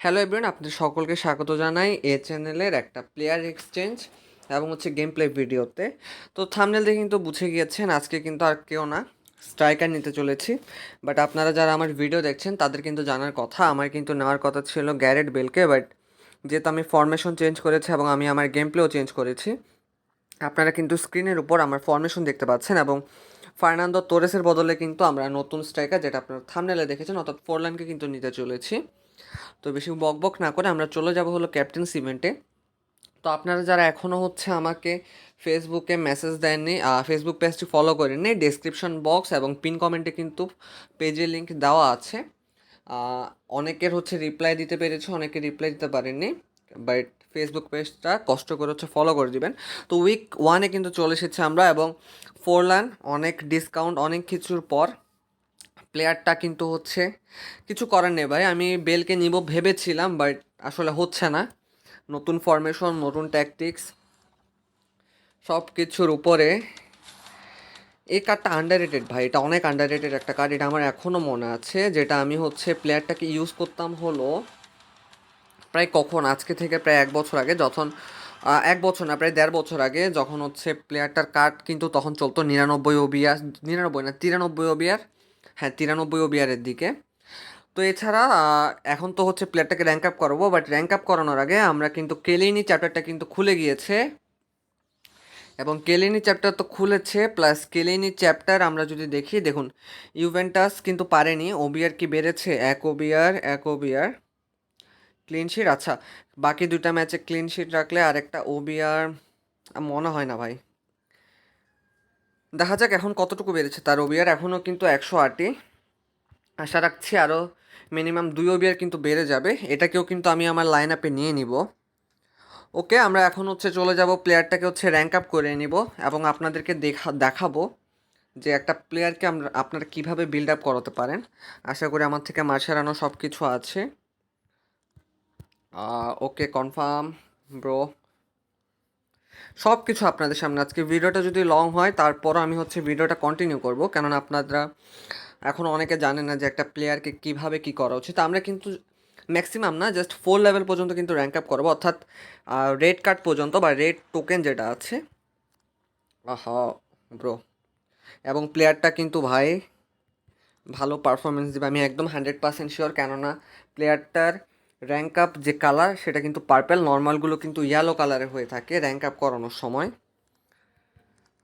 Hello everyone আপনাদের সকলকে স্বাগত জানাই এ চ্যানেলের একটা প্লেয়ার এক্সচেঞ্জ এবং হচ্ছে গেম প্লে ভিডিওতে তো থামনেল দেখে কিন্তু বুঝে গিয়েছেন, আজকে কিন্তু আর কেউ না স্ট্রাইকার নিতে চলেছি। বাট আপনারা যারা আমার ভিডিও দেখছেন, তাদের কিন্তু জানার কথা, আমার কিন্তু নেওয়ার কথা ছিল গ্যারেট বেলকে বাট যেহেতু আমি ফরমেশন চেঞ্জ করেছি এবং আমি আমার গেম প্লেও চেঞ্জ করেছি, আপনারা কিন্তু স্ক্রিনের উপর আমার ফরমেশন দেখতে পাচ্ছেন এবং ফার্নান্দো তোরেসের বদলে কিন্তু আমরা নতুন স্ট্রাইকার যেটা আপনারা থামনেলে দেখেছেন, অর্থাৎ ফোরলাইনকে কিন্তু নিতে চলেছি। তো বেশি বক বক না করে আমরা চলে যাব হলো ক্যাপ্টেন সিমেন্টে। তো আপনারা যারা এখনও হচ্ছে আমাকে ফেসবুকে মেসেজ দেননি ফেসবুক পেজটি ফলো করেননি, ডেসক্রিপশন বক্স এবং পিন কমেন্টে কিন্তু পেজের লিঙ্ক দেওয়া আছে। অনেকের হচ্ছে রিপ্লাই দিতে পেরেছে, অনেকে রিপ্লাই দিতে পারেননি, বাট ফেসবুক পেজটা কষ্ট করে হচ্ছে ফলো করে দিবেন। তো উইক ওয়ানে কিন্তু চলে এসেছে আমরা এবং ফোরলান অনেক ডিসকাউন্ট, অনেক কিছুর পর প্লেয়ারটা কিন্তু হচ্ছে, কিছু করার নেই ভাই। আমি বেলকে নিব ভেবেছিলাম বাট আসলে হচ্ছে না। নতুন ফরমেশন নতুন ট্যাকটিক্স সব কিছুর উপরে। এই কার্ডটা আন্ডার রেটেড ভাই, এটা অনেক আন্ডার রেটেড একটা কার্ড এটা আমার এখনও মনে আছে, যেটা আমি হচ্ছে প্লেয়ারটাকে ইউজ করতাম হলো প্রায় কখন? আজকে থেকে প্রায় এক বছর আগে, যখন এক বছর না, প্রায় দেড় বছর আগে যখন হচ্ছে প্লেয়ারটার কার্ড কিন্তু তখন চলতো নিরানব্বই ওবিআর নিরানব্বই না, তিরানব্বই ওবিআর হ্যাঁ তিরানব্বই ওবিআরের দিকে। তো এছাড়া এখন তো হচ্ছে প্লেয়ারটাকে র্যাঙ্ক আপ করাবো বাট র্যাঙ্ক আপ করানোর আগে আমরা কিন্তু কেলিনি চ্যাপ্টারটা কিন্তু খুলে গিয়েছে। এবং কেলিনি চ্যাপ্টার তো খুলেছে প্লাস কেলিনি চ্যাপ্টার আমরা যদি দেখি, দেখুন ইউভেন্টাস কিন্তু পারেনি ওবিআর কি বেড়েছে? এক ওবিআর এক ওবিআর ক্লিন শিট আচ্ছা বাকি দুইটা ম্যাচে ক্লিন শিট রাখলে আরেকটা ওবিআর মনে হয় না ভাই। দেখা যাক এখন কতটুকু বেড়েছে তার ওবিআর এখনও কিন্তু একশো আটই। আশা রাখছি আরও মিনিমাম দুই ওবিআর কিন্তু বেড়ে যাবে। এটাকেও কিন্তু আমি আমার লাইন আপে নিয়ে নিব। ওকে, আমরা এখন হচ্ছে চলে যাব প্লেয়ারটাকে হচ্ছে র্যাঙ্ক আপ করে নিব এবং আপনাদেরকে দেখা, দেখাবো যে একটা প্লেয়ারকে আমরা, আপনারা কীভাবে বিল্ড আপ করাতে পারেন। আশা করি আমার থেকে মার্শারানো সব কিছু আছে। ওকে কনফার্ম ব্রো সব কিছু আপনাদের সামনে। আজকে ভিডিওটা যদি লং হয়, তারপরও আমি হচ্ছে ভিডিওটা কন্টিনিউ করব। কেননা আপনারা এখন অনেকে জানেন না যে একটা প্লেয়ারকে কীভাবে কি করা উচিত। আমরা কিন্তু ম্যাক্সিমাম না জাস্ট ফোর লেভেল পর্যন্ত কিন্তু র্যাঙ্ক আপ করব। অর্থাৎ রেড কার্ড পর্যন্ত বা রেড টোকেন যেটা আছে। আহা ব্রো এবং প্লেয়ারটা কিন্তু ভাই, ভালো পারফরমেন্স দেবে। আমি একদম হান্ড্রেড পার্সেন্ট শিওর কেননা প্লেয়ারটার র্যাঙ্ক আপ যে কালার সেটা কিন্তু পার্পেল নর্মালগুলো কিন্তু ইয়েলো কালারে হয়ে থাকে র্যাঙ্ক আপ করানোর সময়।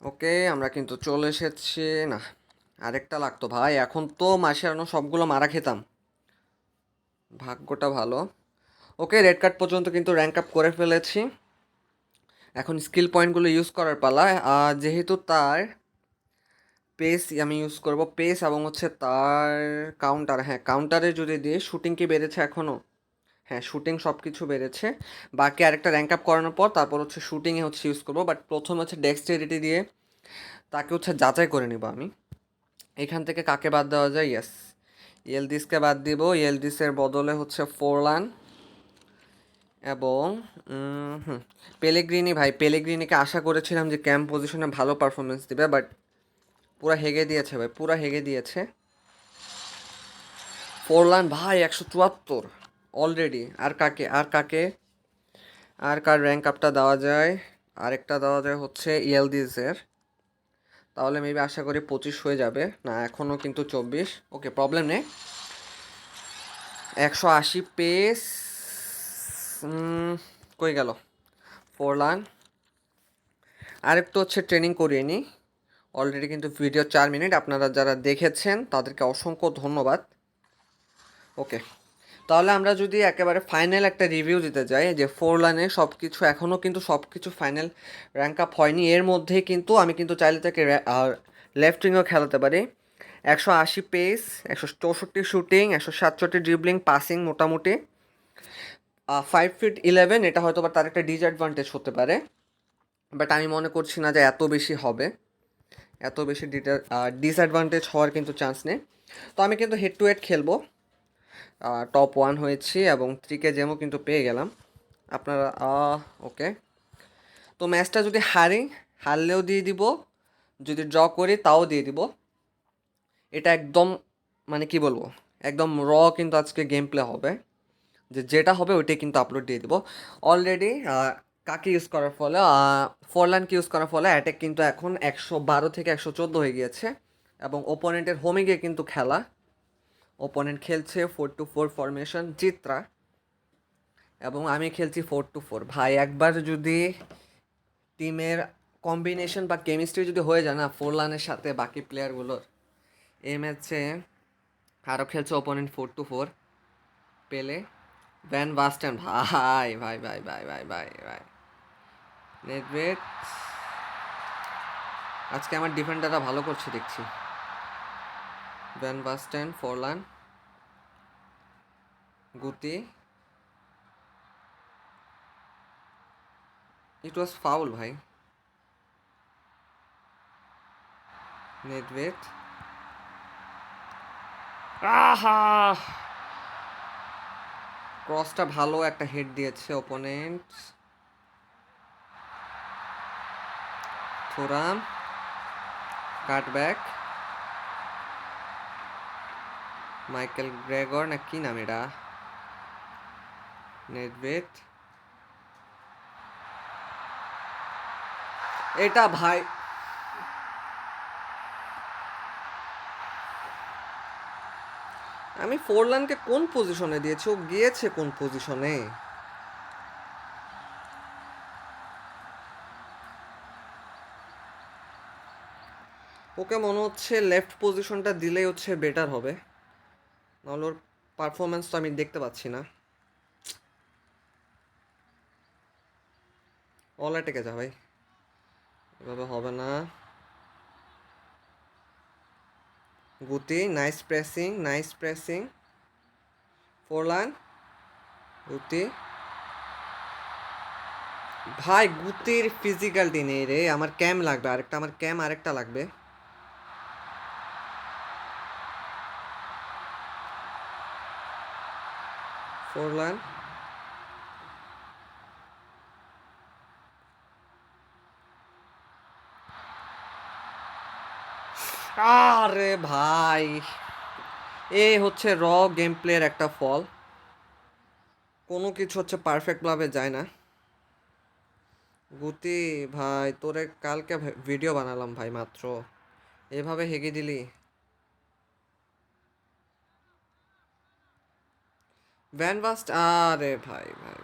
ওকে আমরা কিন্তু চলে এসেছি। না, আরেকটা লাগতো ভাই, এখন তো মাসে আনো সবগুলো মারা খেতাম। ভাগ্যটা ভালো। ওকে রেড কার্ড পর্যন্ত কিন্তু র্যাঙ্ক আপ করে ফেলেছি। এখন স্কিল পয়েন্টগুলো ইউজ করার পালা। আর যেহেতু তার পেস আমি ইউজ করব পেস এবং হচ্ছে তার কাউন্টার হ্যাঁ কাউন্টারে যদি দিয়ে শুটিং কি বেড়েছে এখনও হ্যাঁ শুটিং সব কিছু বেড়েছে। বাকি আরেকটা র্যাঙ্ক আপ করানোর পর তারপর হচ্ছে শুটিংয়ে হচ্ছে ইউজ করব বাট প্রথম হচ্ছে ডেক্সটেরিটি দিয়ে তাকে হচ্ছে যাচাই করে নিব আমি। এখান থেকে কাকে বাদ দেওয়া যায়? ইয়েস ইয়েলদিসকে বাদ দিব। ইয়েলদিসের বদলে হচ্ছে ফোরলান এবং পেলেগ্রিনি ভাই পেলেগ্রিনিকে আশা করেছিলাম যে ক্যাম্প পজিশনে ভালো পারফরমেন্স দিবে বাট পুরা হেগে দিয়েছে ভাই, পুরা হেগে দিয়েছে। ফোরলান ভাই, একশো চুয়াত্তর। অলরেডি আর কাকে আর কাকে, আর কার র্যাঙ্ক আপটা দেওয়া যায়, আরেকটা দেওয়া যায় হচ্ছে ইয়েলদিসের তাহলে মেবি আশা করি পঁচিশ হয়ে যাবে, না, এখনও কিন্তু চব্বিশ। ওকে প্রবলেম নেই। একশো আশি পেস কই গেল? ফোরলান আরেকটু হচ্ছে ট্রেনিং করিয়ে নিই। অলরেডি কিন্তু ভিডিও চার মিনিট আপনারা যারা দেখেছেন, তাদেরকে অসংখ্য ধন্যবাদ। ওকে তাহলে আমরা যদি একেবারে ফাইনাল একটা রিভিউ দিতে যাই, যে ফোর লাইনে সব কিছু এখনও কিন্তু সব কিছু ফাইনাল র্যাঙ্ক আপ হয়নি, এর মধ্যেই কিন্তু আমি কিন্তু চাইলে তাকে লেফট উইংও খেলাতে পারি। একশো আশি পেস একশো চৌষট্টি শুটিং একশো সাতষট্টি ড্রিবলিং পাসিং মোটামুটি। ফাইভ ফিট ইলেভেন এটা হয়তো বা তার একটা ডিসঅ্যাডভান্টেজ হতে পারে। বাট আমি মনে করছি না যে এত বেশি হবে। এত বেশি ডিটা ডিসঅ্যাডভান্টেজ হওয়ার কিন্তু চান্স নেই। তো আমি কিন্তু হেড টু হেড খেলব। টপ ওয়ান হয়েছি এবং থ্রিকে জেমও কিন্তু পেয়ে গেলাম। আপনারা ওকে তো ম্যাচটা যদি হারি, হারলেও দিয়ে দিব, যদি ড্র করি তাও দিয়ে দিব। এটা একদম মানে কি বলব, একদম র কিন্তু আজকে গেম প্লে হবে। যে যেটা হবে ওইটাই কিন্তু আপলোড দিয়ে দেবো। অলরেডি কাকে ইউজ করার ফলে ফোরলানকে ইউজ করার ফলে অ্যাটেক কিন্তু এখন একশো বারো থেকে একশো চোদ্দ হয়ে গিয়েছে। এবং ওপোনেন্টের হোমে গিয়ে কিন্তু খেলা। ওপোনেন্ট খেলছে ফোর টু ফোর ফরমেশন চিত্রা এবং আমি খেলছি ফোর টু ফোর ভাই, একবার যদি টিমের কম্বিনেশন বা কেমিস্ট্রি যদি হয়ে যায় না ফোরলানের সাথে বাকি প্লেয়ারগুলোর এই ম্যাচে আরও খেলছে opponent four two four Pele van Basten ভাই ভাই ভাই ভাই ভাই ভাই ভাই। নেটওয়েট আজকে আমার ডিফেন্ডাররা ভালো করছে, দেখছি। Van Basten Forlan Guti it was foul ভাই নেটওয়েট আহা ক্রসটা ভালো একটা হেড দিয়েছে opponent Thuram cutback Michael Gregor না কি নাম এটা নেটবেট এটা ভাই। আমি ফোরলানকে কোন পজিশনে দিয়েছি? ও গিয়েছে কোন পজিশনে? ওকে মনে হচ্ছে লেফট পজিশনটা দিলেই হচ্ছে বেটার হবে। নাহলে ওর পারফরমেন্স তো আমি দেখতে পাচ্ছি না। অল অ্যাটেকে যা ভাই। এভাবে হবে না। Guti nice pressing nice pressing Forlan Guti ভাই গুতির ফিজিক্যালটি নেই রে, আমার ক্যাম লাগবে, আরেকটা, আমার ক্যাম আরেকটা লাগবে। ফোরলান আরে ভাই, এ হচ্ছে র গেম প্লের একটা ফল। কোনো কিছু হচ্ছে পারফেক্টভাবে যায় না। গুতি, ভাই, তোরে কালকে ভিডিও বানালাম ভাই মাত্র। এভাবে হেগে দিলি? ভ্যান বাস্ট আরে ভাই ভাই।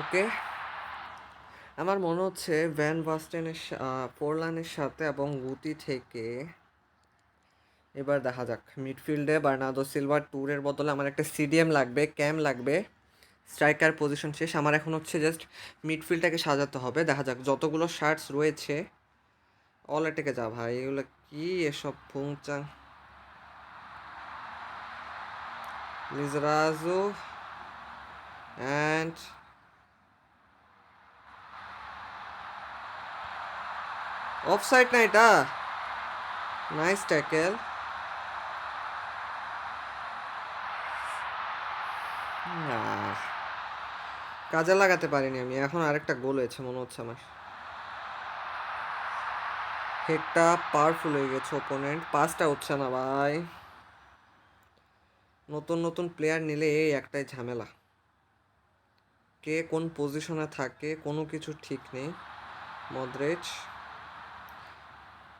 ওকে আমার মনে হচ্ছে ভ্যান বাস্টেনের পোরলানের সাথে এবং গুতি থেকে এবার দেখা যাক। মিডফিল্ডে বার্নাদো সিলভার ট্যুরের বদলে আমার একটা সিডিএম লাগবে ক্যাম লাগবে। স্ট্রাইকার পজিশন শেষ, আমার এখন হচ্ছে জাস্ট মিডফিল্ডটাকে সাজাতে হবে। দেখা যাক, যতগুলো শার্টস রয়েছে অল এটেকে যা ভাই, এগুলো কি এসব ফুংচাং লিজরাজু অ্যান্ড অফসাইড না এটা? নাইস ট্যাকেল কাজে লাগাতে পারিনি আমি, এখন আরেকটা গোল হয়েছে মনে হচ্ছে আমার। হেডটা পাওয়ারফুল হয়ে গেছে ওপোনেন্ট পাসটা হচ্ছে না ভাই। নতুন নতুন প্লেয়ার নিলে এই একটাই ঝামেলা। কে কোন পজিশনে থাকে, কোনো কিছু ঠিক নেই। মদ্রেজ।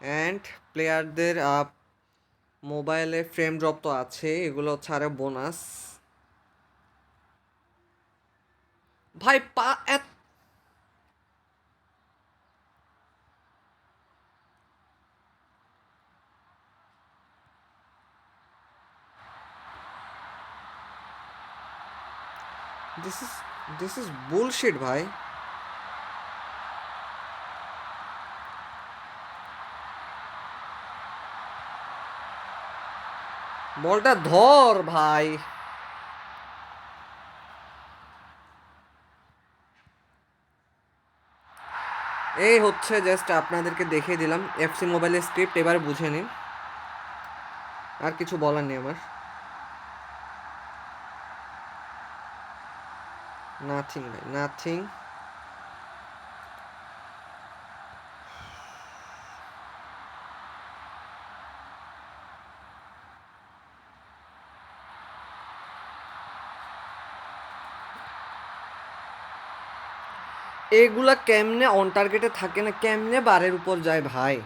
অ্যান্ড প্লেয়ারদের মোবাইলে ফ্রেম ড্রপ তো আছে, এগুলো আরও বোনাস ভাই, পা এত this is this is bullshit ভাই বলটা ধর, ভাই। এই হচ্ছে জাস্ট আপনাদেরকে দেখিয়ে দিলাম। এফসি মোবাইলের স্ক্রিপ্ট এবার বুঝে নিন। আর কিছু বলার নেই আমার। নাথিং ভাই nothing. এগুলা কেমনে অন টার্গেটে থাকে না? কেমনে বারের উপর যায় ভাই?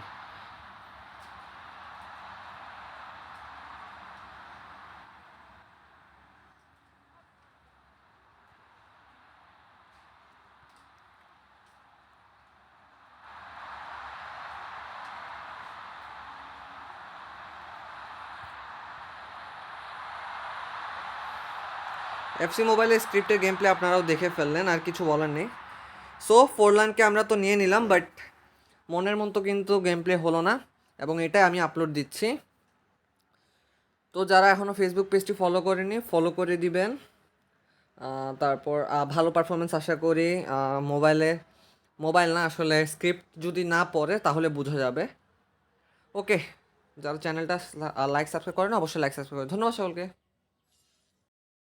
এফসি মোবাইলের স্ক্রিপ্টের গেম প্লে আপনারাও দেখে ফেললেন, আর কিছু বলার নেই। সো ফোরলানকে আমরা তো নিয়ে নিলাম বাট মনের মতো কিন্তু গেম প্লে হলো না, এবং এটাই আমি আপলোড দিচ্ছি। তো যারা এখনও ফেসবুক পেজটি ফলো করেনি ফলো করে দিবেন। তারপর ভালো পারফরমেন্স আশা করি মোবাইলে মোবাইল না, আসলে স্ক্রিপ্ট যদি না পড়ে, তাহলে বোঝা যাবে। ওকে যারা চ্যানেলটা লাইক সাবস্ক্রাইব করেন, অবশ্যই লাইক সাবস্ক্রাইব করেন ধন্যবাদ সকলকে।